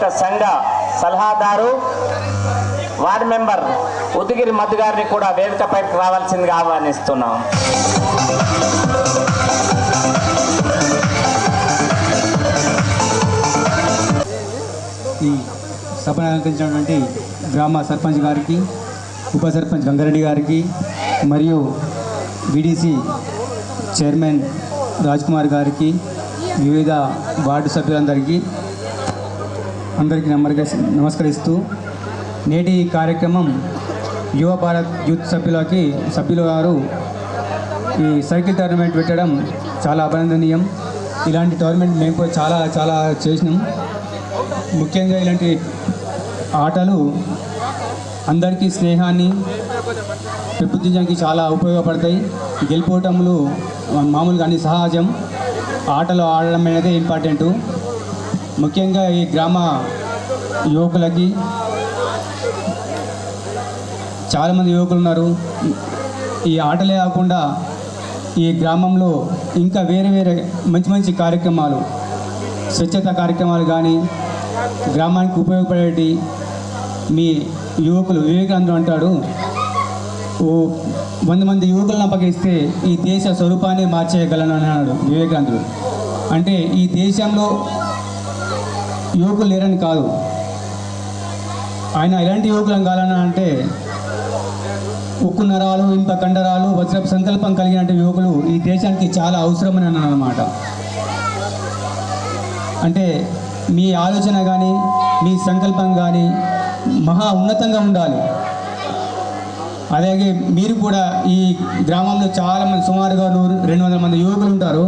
యొక్క సంఘ సలహాదారు వార్డు మెంబర్ ఉదిగిరి మద్దు గారిని కూడా వేదికపైకి రావాల్సిందిగా ఆహ్వానిస్తున్నాం. ఈ సభను అలంకరించినటువంటి గ్రామ సర్పంచ్ గారికి ఉప సర్పంచ్ గంగారెడ్డి గారికి మరియు బీడీసీ చైర్మన్ రాజ్ కుమార్ గారికి వివిధ వార్డు సభ్యులందరికీ అందరికీ నమ్మరిగా నమస్కరిస్తూ నేటి ఈ కార్యక్రమం యువ భారత్ యూత్ సభ్యులకి సభ్యులు గారు ఈ సైకిల్ టోర్నమెంట్ పెట్టడం చాలా అభినందనీయం. ఇలాంటి టోర్నమెంట్ మేము కూడా చాలా చాలా చేసినాం. ముఖ్యంగా ఇలాంటి ఆటలు అందరికీ స్నేహాన్ని పెంపొందించడానికి చాలా ఉపయోగపడతాయి. గెలుపోవటములు మామూలుగా అన్ని సహజం. ఆటలు ఆడడం అనేది ఇంపార్టెంటు. ముఖ్యంగా ఈ గ్రామ యువకులకి చాలామంది యువకులు ఉన్నారు. ఈ ఆటలే కాకుండా ఈ గ్రామంలో ఇంకా వేరే వేరే మంచి మంచి కార్యక్రమాలు స్వచ్ఛత కార్యక్రమాలు కానీ గ్రామానికి ఉపయోగపడేటి మీ యువకులు వివేకానందుడు అంటాడు. ఓ వంద మంది యువకులను అప్పగిస్తే ఈ దేశ స్వరూపాన్ని మార్చేయగలను అన్నాడు వివేకానందుడు. అంటే ఈ దేశంలో యువకులు లేరని కాదు. ఆయన ఎలాంటి యువకులం కాలన అంటే ఉక్కు నరాలు ఇంప కండరాలు వజ్రపు సంకల్పం కలిగిన యువకులు ఈ దేశానికి చాలా అవసరమని అన్నాను అనమాట అంటే మీ ఆలోచన కానీ మీ సంకల్పం కానీ మహా ఉన్నతంగా ఉండాలి. అలాగే మీరు కూడా ఈ గ్రామంలో చాలా మంది సుమారుగా నూరు రెండు వందల మంది యువకులు ఉంటారు.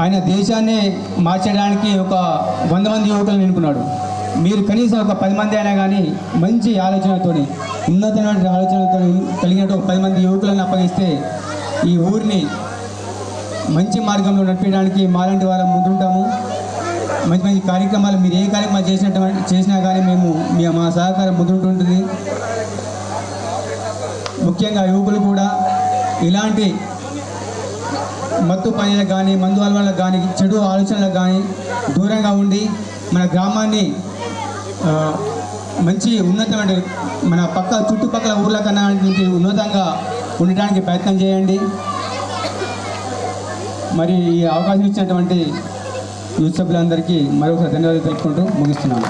ఆయన దేశాన్ని మార్చడానికి ఒక వంద మంది యువకులను ఎన్నుకున్నాడు మీరు కనీసం ఒక పది మంది అయినా కానీ మంచి ఆలోచనతో ఉన్నతమైన ఆలోచనలతో కలిగినట్టు ఒక పది మంది యువకులను అప్పగిస్తే ఈ ఊరిని మంచి మార్గంలో నడిపించడానికి మాలాంటి వాళ్ళం ముందుంటాము. మంచి మంచి కార్యక్రమాలు మీరు ఏ కార్యక్రమాలు చేసినట్టు చేసినా కానీ మేము మీ మా సహకారం ముందుంటుంటుంది ముఖ్యంగా యువకులు కూడా ఇలాంటి మత్తు పనులకు కానీ మందు అలవాళ్ళకు కానీ చెడు ఆలోచనలకు కానీ దూరంగా ఉండి మన గ్రామాన్ని మంచి ఉన్నతమైన మన పక్క చుట్టుపక్కల ఊర్ల కన్నా ఉన్నతంగా ఉండటానికి ప్రయత్నం చేయండి. మరి ఈ అవకాశం ఇచ్చినటువంటి యూత్ సభ్యులందరికీ మరొకసారి ధన్యవాదాలు తెలుపుకుంటూ ముగిస్తున్నాను.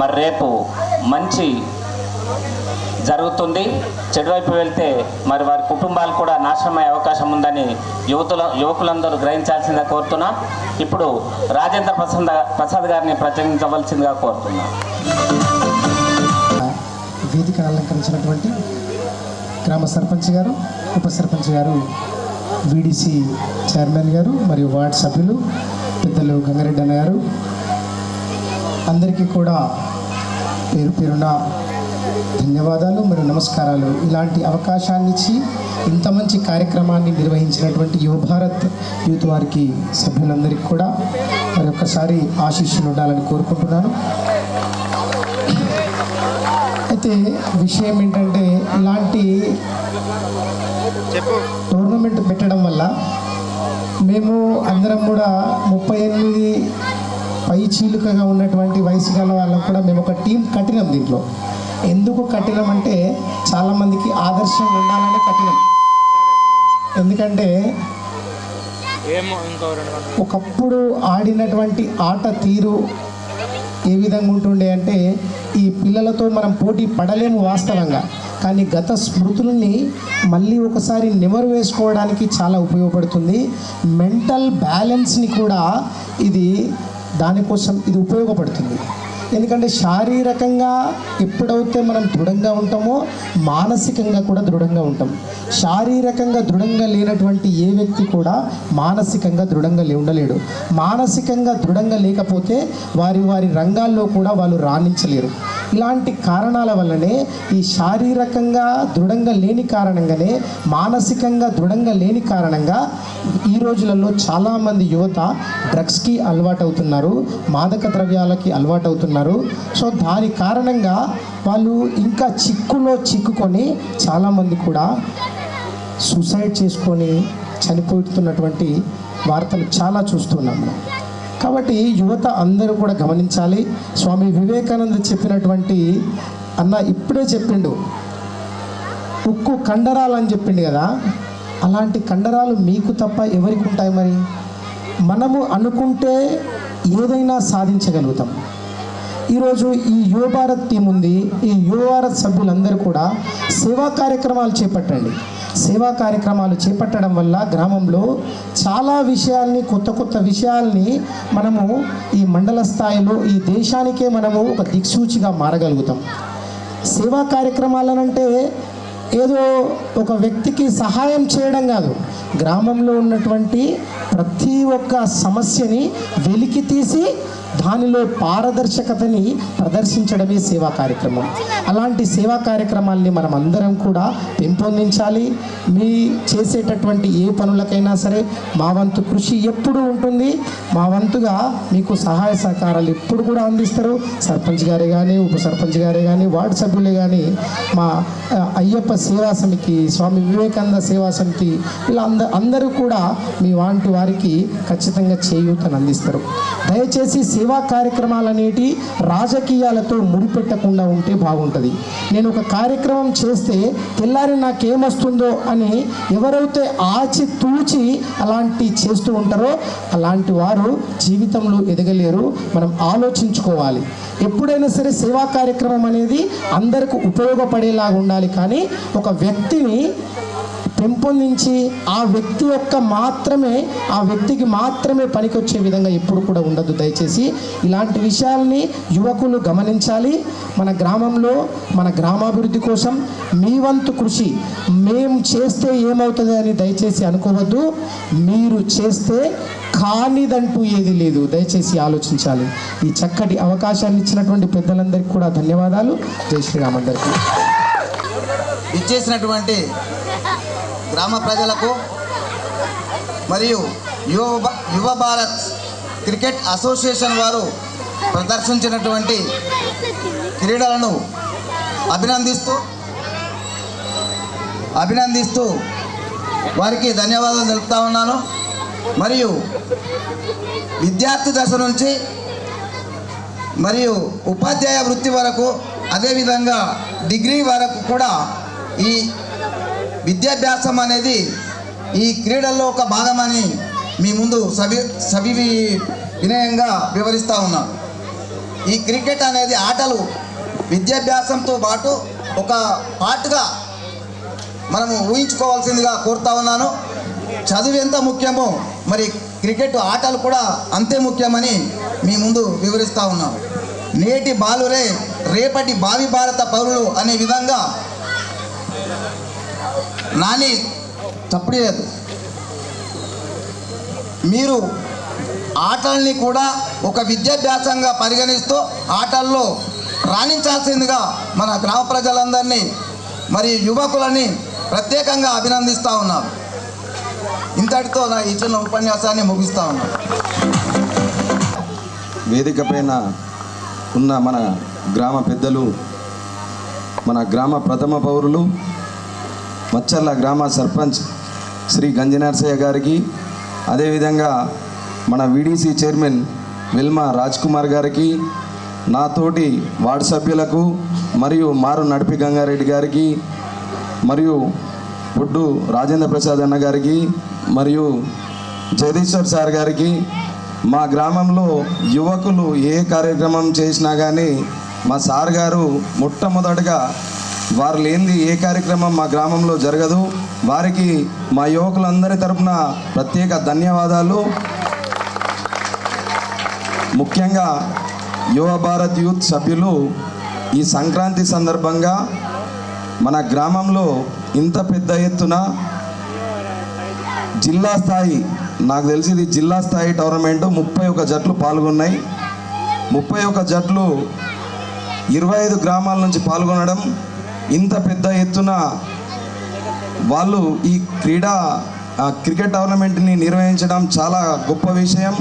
మరి రేపు మంచి జరుగుతుంది. చెడువైపు వెళ్తే మరి వారి కుటుంబాలు కూడా నాశనమయ్యే అవకాశం ఉందని యువతుల యువకులందరూ గ్రహించాల్సిందిగా కోరుతున్నా. ఇప్పుడు రాజేంద్ర ప్రసాద్ ప్రసాద్ గారిని ప్రచురించవలసిందిగా కోరుతున్నా. వేదిక అలంకరించినటువంటి గ్రామ సర్పంచ్ గారు ఉప సర్పంచ్ గారు వీడీసీ చైర్మన్ గారు మరియు వార్డ్ సభ్యులు పెద్దలు గంగారెడ్డి అన్న గారు అందరికీ కూడా పేరు పేరున ధన్యవాదాలు మరియు నమస్కారాలు. ఇలాంటి అవకాశాన్ని ఇచ్చి ఇంత మంచి కార్యక్రమాన్ని నిర్వహించినటువంటి యువ భారత్ యూత్ వారికి సభ్యులందరికీ కూడా మరి ఒక్కసారి ఆశీస్సులు ఉండాలని కోరుకుంటున్నాను. అయితే విషయం ఏంటంటే ఇలాంటి టోర్నమెంట్ పెట్టడం వల్ల మేము అందరం కూడా ముప్పై ఎనిమిది పై చీలుకగా ఉన్నటువంటి వయసు గల వాళ్ళం కూడా మేము ఒక టీం కట్టినాం దీంట్లో. ఎందుకు కట్టినాం అంటే చాలామందికి ఆదర్శం ఉండాలని కట్టినాం ఎందుకంటే ఒకప్పుడు ఆడినటువంటి ఆట తీరు ఏ విధంగా ఉంటుండే అంటే ఈ పిల్లలతో మనం పోటీ పడలేము వాస్తవంగా. కానీ గత స్మృతుల్ని మళ్ళీ ఒకసారి నెమరు వేసుకోవడానికి చాలా ఉపయోగపడుతుంది. మెంటల్ బ్యాలెన్స్ని కూడా ఇది దానికోసం ఇది ఉపయోగపడుతుంది. ఎందుకంటే శారీరకంగా ఎప్పుడైతే మనం దృఢంగా ఉంటామో మానసికంగా కూడా దృఢంగా ఉంటాం. శారీరకంగా దృఢంగా లేనటువంటి ఏ వ్యక్తి కూడా మానసికంగా దృఢంగా లే- ఉండలేడు. మానసికంగా దృఢంగా లేకపోతే వారి వారి రంగాల్లో కూడా వాళ్ళు రాణించలేరు. ఇలాంటి కారణాల వల్లనే ఈ శారీరకంగా దృఢంగా లేని కారణంగానే మానసికంగా దృఢంగా లేని కారణంగా ఈ రోజులలో చాలామంది యువత డ్రగ్స్కి అలవాటు అవుతున్నారు మాదక ద్రవ్యాలకి అలవాటు అవుతున్నారు సో దాని కారణంగా వాళ్ళు ఇంకా చిక్కులో చిక్కుకొని చాలామంది కూడా సూసైడ్ చేసుకొని చనిపోతున్నటువంటి వార్తలు చాలా చూస్తున్నాము కాబట్టి యువత అందరూ కూడా గమనించాలి. స్వామి వివేకానంద చెప్పినటువంటి అన్న ఇప్పుడే చెప్పిండు. ఉక్కు కండరాలు అని చెప్పిండు కదా. అలాంటి కండరాలు మీకు తప్ప ఎవరికి ఉంటాయి మరి? మనము అనుకుంటే ఏదైనా సాధించగలుగుతాం. ఈరోజు ఈ యువ భారత్ టీం ఉంది. ఈ యువ భారత్ సభ్యులందరూ కూడా సేవా కార్యక్రమాలు చేపట్టండి. సేవా కార్యక్రమాలు చేపట్టడం వల్ల గ్రామంలో చాలా విషయాల్ని కొత్త కొత్త విషయాల్ని మనము ఈ మండల స్థాయిలో ఈ దేశానికే మనము ఒక దిక్సూచిగా మారగలుగుతాం. సేవా కార్యక్రమాలనంటే ఏదో ఒక వ్యక్తికి సహాయం చేయడం కాదు. గ్రామంలో ఉన్నటువంటి ప్రతి ఒక్క సమస్యని వెలికి తీసి దానిలో పారదర్శకతని ప్రదర్శించడమే సేవా కార్యక్రమం. అలాంటి సేవా కార్యక్రమాల్ని మనం అందరం కూడా పెంపొందించాలి. మీ చేసేటటువంటి ఏ పనులకైనా సరే మా వంతు కృషి ఎప్పుడు ఉంటుంది. మా వంతుగా మీకు సహాయ సహకారాలు ఎప్పుడు కూడా అందిస్తారు. సర్పంచ్ గారే కానీ ఉప సర్పంచ్ గారే కానీ వార్డు సభ్యులే కానీ మా అయ్యప్ప సేవా సమితి స్వామి వివేకానంద సేవా సమితి ఇలా అందరూ కూడా మీ వంటి వారికి ఖచ్చితంగా చేయూతను అందిస్తారు. దయచేసి సేవా కార్యక్రమాలనేటి రాజకీయాలతో ముడిపెట్టకుండా ఉంటే బాగుంటుంది. నేను ఒక కార్యక్రమం చేస్తే తెల్లారి నాకేమొస్తుందో అని ఎవరైతే ఆచి తూచి అలాంటి చేస్తూ ఉంటారో అలాంటి వారు జీవితంలో ఎదగలేరు. మనం ఆలోచించుకోవాలి. ఎప్పుడైనా సరే సేవా కార్యక్రమం అనేది అందరికి ఉపయోగపడేలాగా ఉండాలి. కానీ ఒక వ్యక్తిని పెంపొందించి ఆ వ్యక్తి యొక్క మాత్రమే ఆ వ్యక్తికి మాత్రమే పనికొచ్చే విధంగా ఎప్పుడు కూడా ఉండదు దయచేసి ఇలాంటి విషయాల్ని యువకులు గమనించాలి. మన గ్రామంలో మన గ్రామాభివృద్ధి కోసం మీ వంతు కృషి మేము చేస్తే ఏమవుతుంది అని దయచేసి అనుకోవద్దు. మీరు చేస్తే కానిదంటూ ఏది లేదు. దయచేసి ఆలోచించాలి. ఈ చక్కటి అవకాశాన్ని ఇచ్చినటువంటి పెద్దలందరికీ కూడా ధన్యవాదాలు. జై శ్రీరామ్ అందరికీ. ఇచ్చేసినటువంటి గ్రామ ప్రజలకు మరియు యువ యువ భారత్ క్రికెట్ అసోసియేషన్ వారు ప్రదర్శించినటువంటి క్రీడలను అభినందిస్తూ అభినందిస్తూ వారికి ధన్యవాదాలు తెలుపుతా ఉన్నాను. మరియు విద్యార్థి దశ నుంచి మరియు ఉపాధ్యాయ వృత్తి వరకు అదేవిధంగా డిగ్రీ వరకు కూడా ఈ విద్యాభ్యాసం అనేది ఈ క్రీడల్లో ఒక భాగమని మీ ముందు సవి సవి వినయంగా వివరిస్తూ ఉన్నాను ఈ క్రికెట్ అనేది ఆటలు విద్యాభ్యాసంతో పాటు ఒక పాటుగా మనము ఊహించుకోవాల్సిందిగా కోరుతా ఉన్నాను. చదువు ఎంత ముఖ్యమో మరి క్రికెట్ ఆటలు కూడా అంతే ముఖ్యమని మీ ముందు వివరిస్తూ ఉన్నాను నేటి బాలురే రేపటి భావి భారత పౌరులు అనే విధంగా నాని తప్పుడు లేదు. మీరు ఆటల్ని కూడా ఒక విద్యాభ్యాసంగా పరిగణిస్తూ ఆటల్లో రాణించాల్సిందిగా మన గ్రామ ప్రజలందరినీ మరి యువకులని ప్రత్యేకంగా అభినందిస్తూ ఉన్నాను. ఇంతటితో నా ఇచ్చిన ఉపన్యాసాన్ని ముగిస్తూ ఉన్నాను. వేదిక పైన ఉన్న మన గ్రామ పెద్దలు మన గ్రామ ప్రథమ పౌరులు మచ్చర్ల గ్రామ సర్పంచ్ శ్రీ గంజనర్సయ్య గారికి అదేవిధంగా మన వీడీసీ చైర్మన్ విల్మ రాజ్ కుమార్ గారికి నాతోటి వార్డు సభ్యులకు మరియు మారు నడిపి గంగారెడ్డి గారికి మరియు బొడ్డు రాజేంద్ర ప్రసాద్ అన్న గారికి మరియు జగదీశ్వర్ సార్ గారికి మా గ్రామంలో యువకులు ఏ కార్యక్రమం చేసినా కానీ మా సార్ గారు మొట్టమొదటగా వారు లేనిది ఏ కార్యక్రమం మా గ్రామంలో జరగదు. వారికి మా యువకులందరి తరపున ప్రత్యేక ధన్యవాదాలు. ముఖ్యంగా యువ భారత్ యూత్ సభ్యులు ఈ సంక్రాంతి సందర్భంగా మన గ్రామంలో ఇంత పెద్ద ఎత్తున జిల్లా స్థాయి నాకు తెలిసి ఇది జిల్లా స్థాయి టోర్నమెంట్ ముప్పై ఒక జట్లు పాల్గొన్నాయి. ముప్పై ఒక జట్లు ఇరవై ఐదు గ్రామాల నుంచి పాల్గొనడం ఇంత పెద్ద ఎత్తున వాళ్ళు ఈ క్రీడా ఆ క్రికెట్ టోర్నమెంట్ని నిర్వహించడం చాలా గొప్ప విషయం.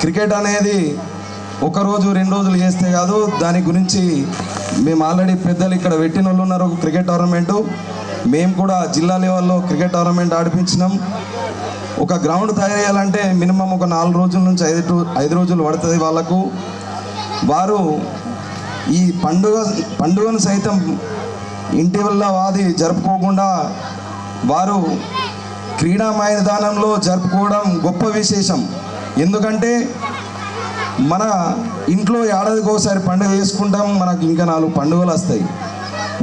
క్రికెట్ అనేది ఒకరోజు రెండు రోజులు చేస్తే కాదు దాని గురించి మేము ఆల్రెడీ పెద్దలు ఇక్కడ పెట్టిన వాళ్ళు ఉన్నారు క్రికెట్ టోర్నమెంటు. మేము కూడా జిల్లా లెవెల్లో క్రికెట్ టోర్నమెంట్ ఆడిపించినాం. ఒక గ్రౌండ్ తయారు చేయాలంటే మినిమం ఒక నాలుగు రోజుల నుంచి ఐదు ఐదు రోజులు పడుతుంది వాళ్ళకు. వారు ఈ పండుగ పండుగను సైతం ఇంటి వల్ల వాది జరుపుకోకుండా వారు క్రీడా మైదానంలో జరుపుకోవడం గొప్ప విశేషం. ఎందుకంటే మన ఇంట్లో ఏడాదికి ఒకసారి పండుగ చేసుకుంటాం మనకు ఇంకా నాలుగు పండుగలు వస్తాయి.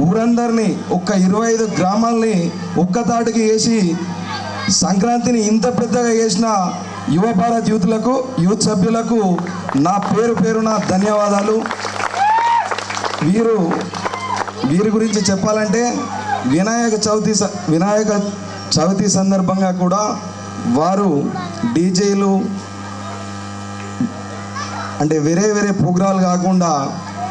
ఊరందరినీ ఒక్క ఇరవై ఐదు గ్రామాల్ని ఒక్క తాటికి వేసి సంక్రాంతిని ఇంత పెద్దగా చేసిన యువ భారత్ యూత్లకు యూత్ సభ్యులకు నా పేరు పేరున ధన్యవాదాలు. వీరు వీరి గురించి చెప్పాలంటే వినాయక చవితి స- వినాయక చవితి సందర్భంగా కూడా వారు డీజేలు అంటే వేరే వేరే ప్రోగ్రాలు కాకుండా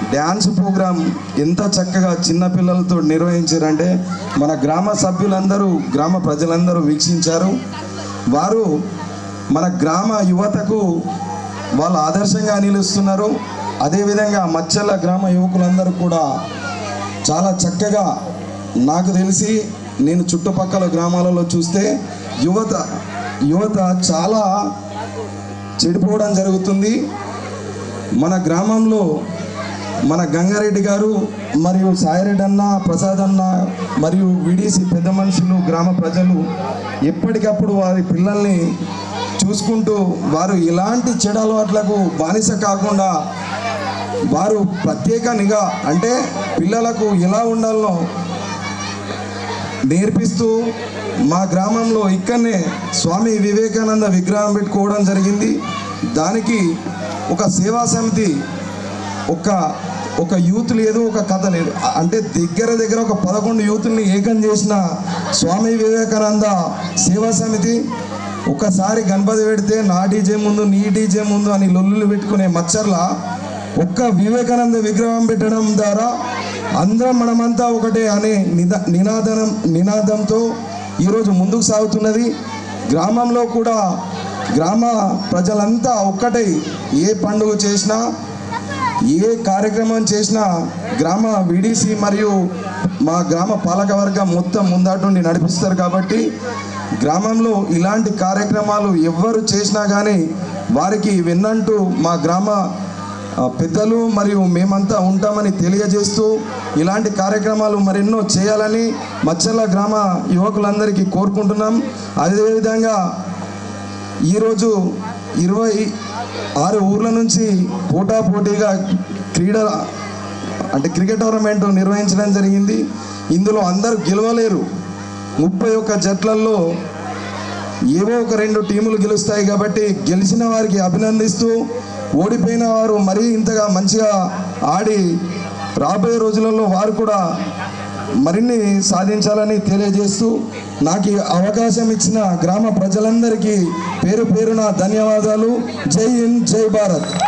డ్యాన్స్ ప్రోగ్రాం ఎంత చక్కగా చిన్నపిల్లలతో నిర్వహించారంటే మన గ్రామ సభ్యులందరూ గ్రామ ప్రజలందరూ వీక్షించారు. వారు మన గ్రామ యువతకు వాళ్ళు ఆదర్శంగా నిలుస్తున్నారు. అదేవిధంగా మచ్చల గ్రామ యువకులందరూ కూడా చాలా చక్కగా నాకు తెలిసి నేను చుట్టుపక్కల గ్రామాలలో చూస్తే యువత యువత చాలా చెడిపోవడం జరుగుతుంది. మన గ్రామంలో మన గంగారెడ్డి గారు మరియు సాయిరెడ్డి అన్న ప్రసాద్ అన్న మరియు విడిసి పెద్ద మనుషులు గ్రామ ప్రజలు ఎప్పటికప్పుడు వారి పిల్లల్ని చూసుకుంటూ వారు ఇలాంటి చెడు అలవాట్లకు బానిస కాకుండా వారు ప్రత్యేక నిఘా అంటే పిల్లలకు ఎలా ఉండాలో నేర్పిస్తూ మా గ్రామంలో ఇక్కడనే స్వామి వివేకానంద విగ్రహం పెట్టుకోవడం జరిగింది. దానికి ఒక సేవా సమితి ఒక ఒక యూత్ లేదు ఒక కథ లేదు. అంటే దగ్గర దగ్గర ఒక పదకొండు యూత్ని ఏకం చేసిన స్వామి వివేకానంద సేవా సమితి ఒకసారి గణపతి పెడితే నా డీజే ముందు నీ డీజే ముందు అని లొల్లులు పెట్టుకునే మచ్చర్ల ఒక్క వివేకానంద విగ్రహం పెట్టడం ద్వారా అందరం మనమంతా ఒకటే అనే నిదా నినాదనం నినాదంతో ఈరోజు ముందుకు సాగుతున్నది. గ్రామంలో కూడా గ్రామ ప్రజలంతా ఒక్కటై ఏ పండుగ చేసినా ఏ కార్యక్రమం చేసినా గ్రామ విడిసి మరియు మా గ్రామ పాలకవర్గం మొత్తం ముందాటుండి నడిపిస్తారు కాబట్టి గ్రామంలో ఇలాంటి కార్యక్రమాలు ఎవ్వరు చేసినా కానీ వారికి విన్నంటూ మా గ్రామ పెద్దలు మరియు మేమంతా ఉంటామని తెలియజేస్తూ ఇలాంటి కార్యక్రమాలు మరెన్నో చేయాలని మచ్చర్ల గ్రామ యువకులందరికీ కోరుకుంటున్నాం. అదేవిధంగా ఈరోజు ఇరవై ఆరు ఊర్ల నుంచి పోటాపోటీగా క్రీడ అంటే క్రికెట్ టోర్నమెంట్ నిర్వహించడం జరిగింది. ఇందులో అందరూ గెలవలేరు. ముప్పై ఒక్క జట్లల్లో ఏవో ఒక రెండు టీములు గెలుస్తాయి కాబట్టి గెలిచిన వారికి అభినందిస్తూ ఓడిపోయిన వారు మరీ ఇంతగా మంచిగా ఆడి రాబోయే రోజులలో వారు కూడా మరిన్ని సాధించాలని తెలియజేస్తూ నాకు అవకాశం ఇచ్చిన గ్రామ ప్రజలందరికీ పేరు పేరున ధన్యవాదాలు. జై హింద్ జై భారత్.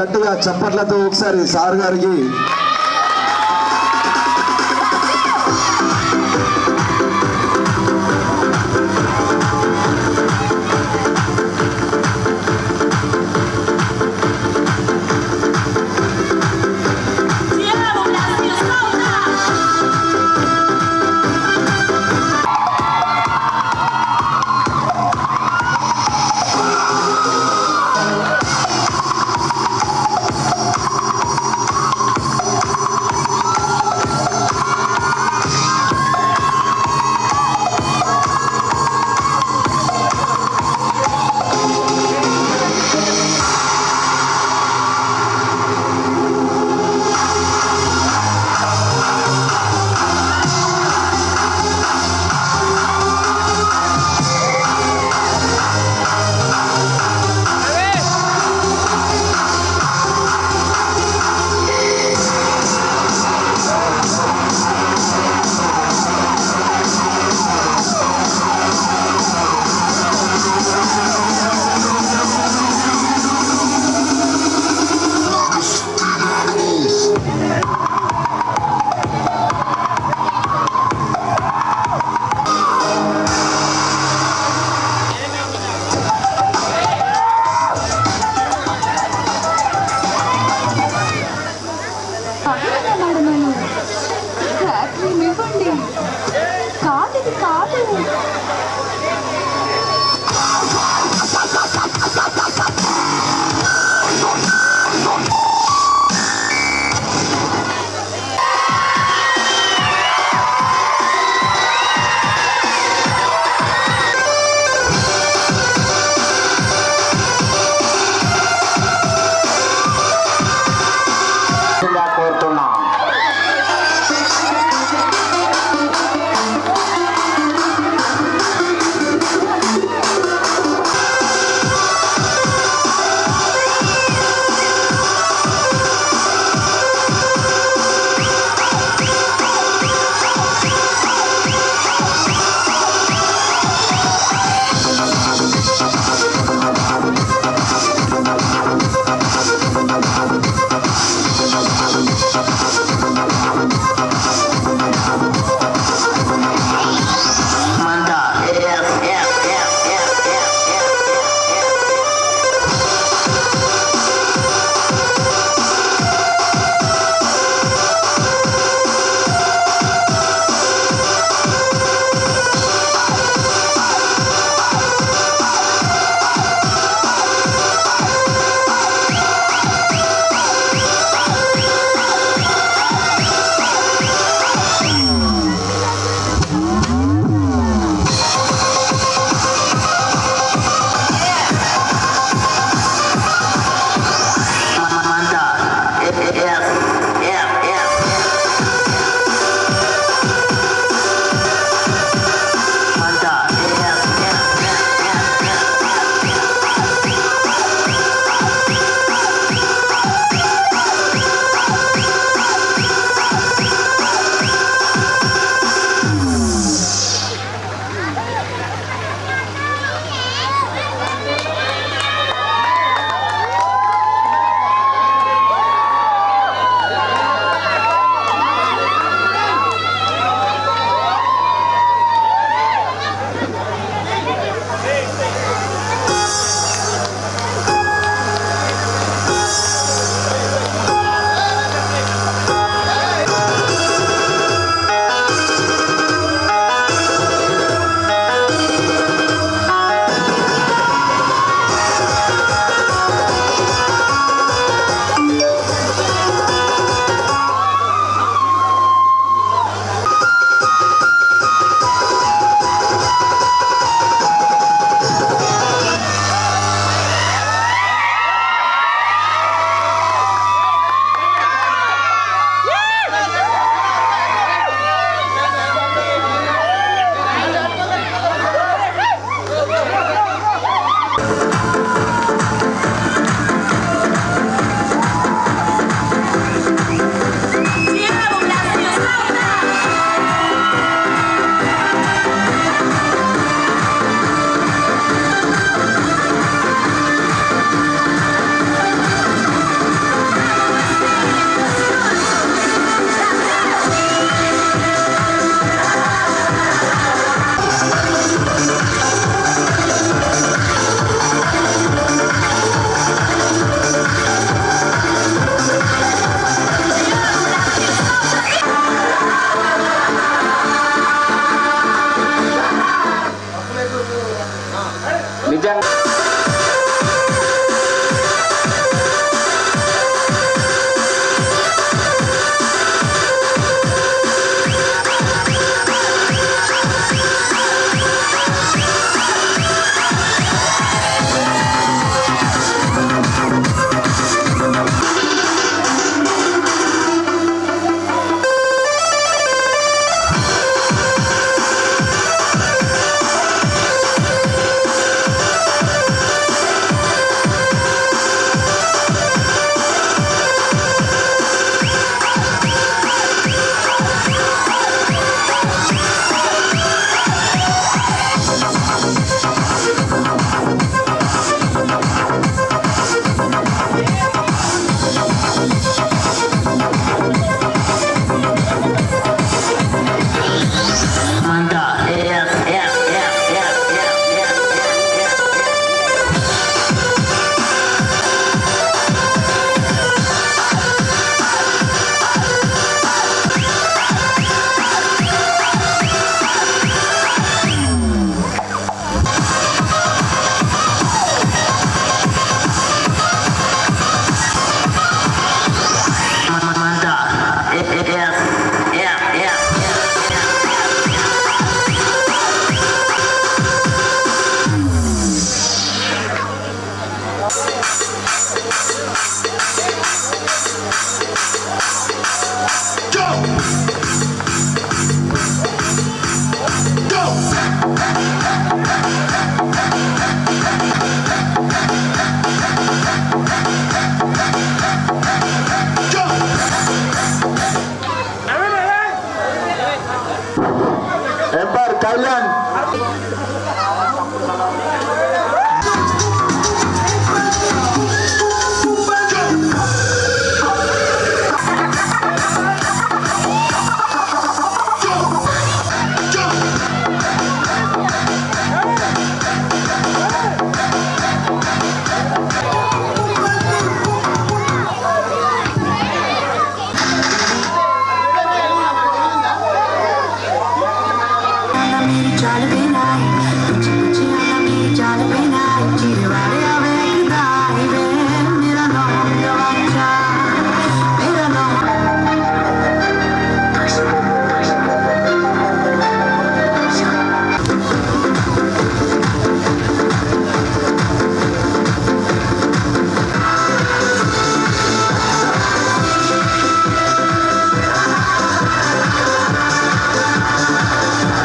గట్టిగా చప్పట్లతో ఒకసారి సార్ గారికి